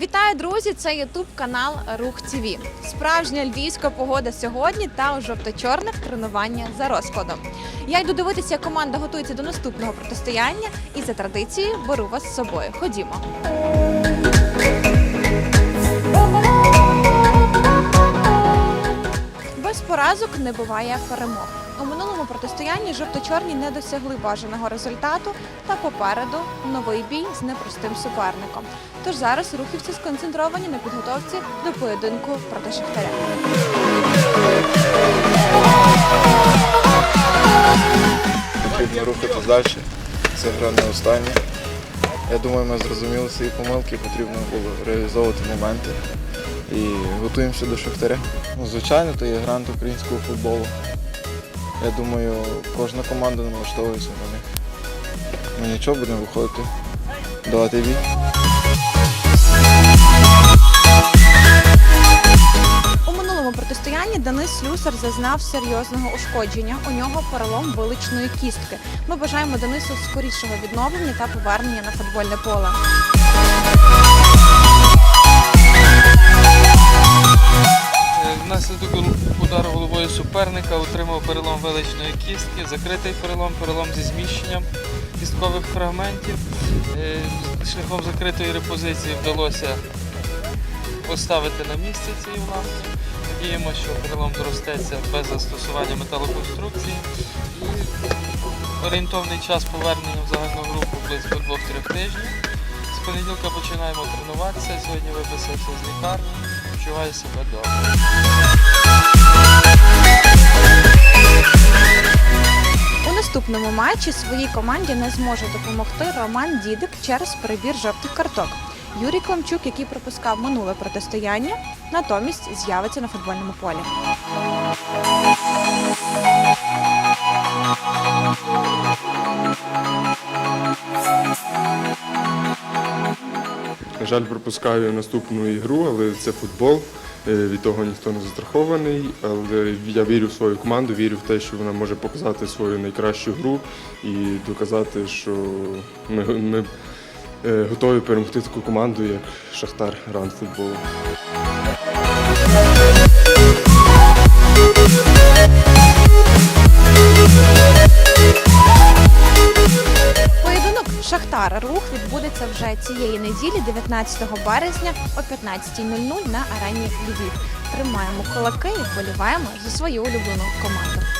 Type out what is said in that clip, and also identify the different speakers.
Speaker 1: Вітаю, друзі! Це Ютуб канал Рух ТВ. Справжня львівська погода сьогодні та у жовто-чорних тренування за розкладом. Я йду дивитися, як команда готується до наступного протистояння, і за традицією беру вас з собою. Ходімо. Без поразок не буває перемог. У минулому протистоянні жовто-чорні не досягли бажаного результату та попереду новий бій з непростим суперником. Тож зараз рухівці сконцентровані на підготовці до поєдинку проти Шахтаря.
Speaker 2: Потрібно рухатись далі. Це гра не остання. Я думаю, ми зрозуміли свої помилки, потрібно було реалізовувати моменти. І готуємося до Шахтаря. Ну, звичайно, то є грант українського футболу. Я думаю, кожна команда налаштовується на них. Ми нічого будемо виходити, давати бій.
Speaker 1: У минулому протистоянні Денис Слюсар зазнав серйозного ушкодження. У нього перелом виличної кістки. Ми бажаємо Денису скорішого відновлення та повернення на футбольне поле.
Speaker 3: Перелом величної кістки, закритий перелом, перелом зі зміщенням кісткових фрагментів. Е, Шляхом закритої репозиції вдалося поставити на місце ці уламки. Надіємо, що перелом зростеться без застосування металоконструкції. І орієнтовний час повернення в загальну групу близько 2-3 тижнів. З понеділка починаємо тренуватися. Сьогодні виписався з лікарні. Почуваю себе добре.
Speaker 1: Наступному матчі своїй команді не зможе допомогти Роман Дідик через перебір жовтих карток. Юрій Кламчук, який пропускав минуле протистояння, натомість з'явиться на футбольному полі.
Speaker 4: На жаль, пропускаю наступну ігру, але це футбол. Е, Від того ніхто не застрахований. Але я вірю в свою команду, вірю в те, що вона може показати свою найкращу гру і доказати, що ми, ми е, готові перемогти таку команду, як Шахтар Ран футболу.
Speaker 1: Поєдинок Шахтар Рух відбудеться вже цієї неділі, 19 березня о 15.00 на арені Львів. Тримаємо кулаки і вболіваємо за свою улюблену команду.